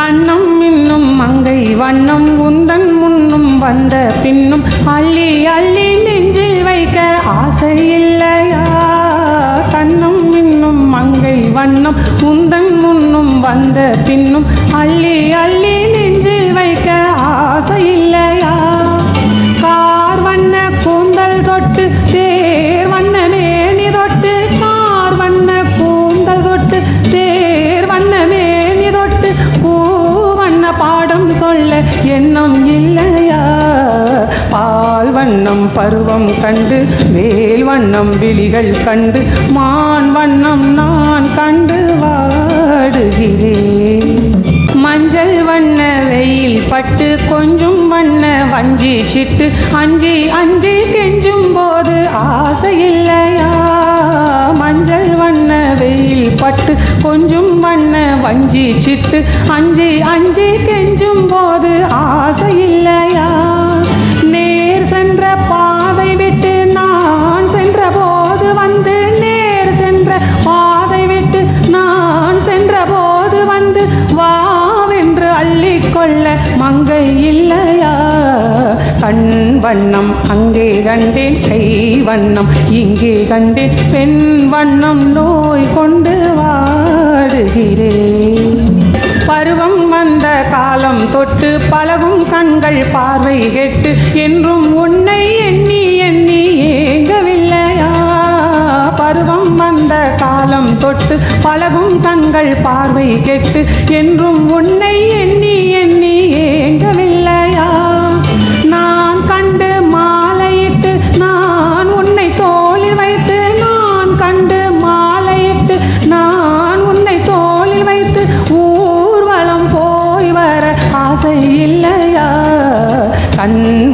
கண்ணம் இன்னும் மங்கை வண்ணம் உந்தன் முன்னும் வந்த பின்னும் அள்ளி அள்ளி நெஞ்சில் வைக்க ஆசை இல்லையா கண்ணம் இன்னும் மங்கை வண்ணம் உந்தன் முன்னும் வந்த பின்னும் அள்ளி அள்ளி சொல்ல எண்ணம் இல்லையா? பால் வண்ணம் பருவம் கண்டு மேல் வண்ணம் விழிகள் கண்டு மான் வண்ணம் நான் கண்டு வாடுகிறேன். மஞ்சள் வண்ண வெயில் பட்டு கொஞ்சம் வண்ண வஞ்சி சிட்டு அஞ்சி அஞ்சி கெஞ்சும் போது ஆசை இல்லையா? மஞ்சள் வண்ண வெயில் பட்டு கொஞ்சம் வஞ்சி சிட்டு அஞ்சி அஞ்சி கெஞ்சும் போது ஆசை இல்லையா? நேர் சென்ற பாதை விட்டு நான் சென்ற போது வந்து நேர் சென்ற பாதை விட்டு நான் சென்ற போது வந்து வாவென்று அள்ளிக்கொள்ள மங்கை இல்லையா? கண் வண்ணம் அங்கே கண்டேன் கை வண்ணம் இங்கே கண்டேன் பெண் வண்ணம் நோய் கொண்டு வாடுகிறேன். பருவம் வந்த காலம் தொட்டு பழகும் கண்கள் பார்வை கெட்டு என்றும் உன்னை எண்ணி எண்ணி ஏங்கவில்லையா? பருவம் வந்த காலம் தொட்டு பழகும் கண்கள் பார்வை கெட்டு என்றும்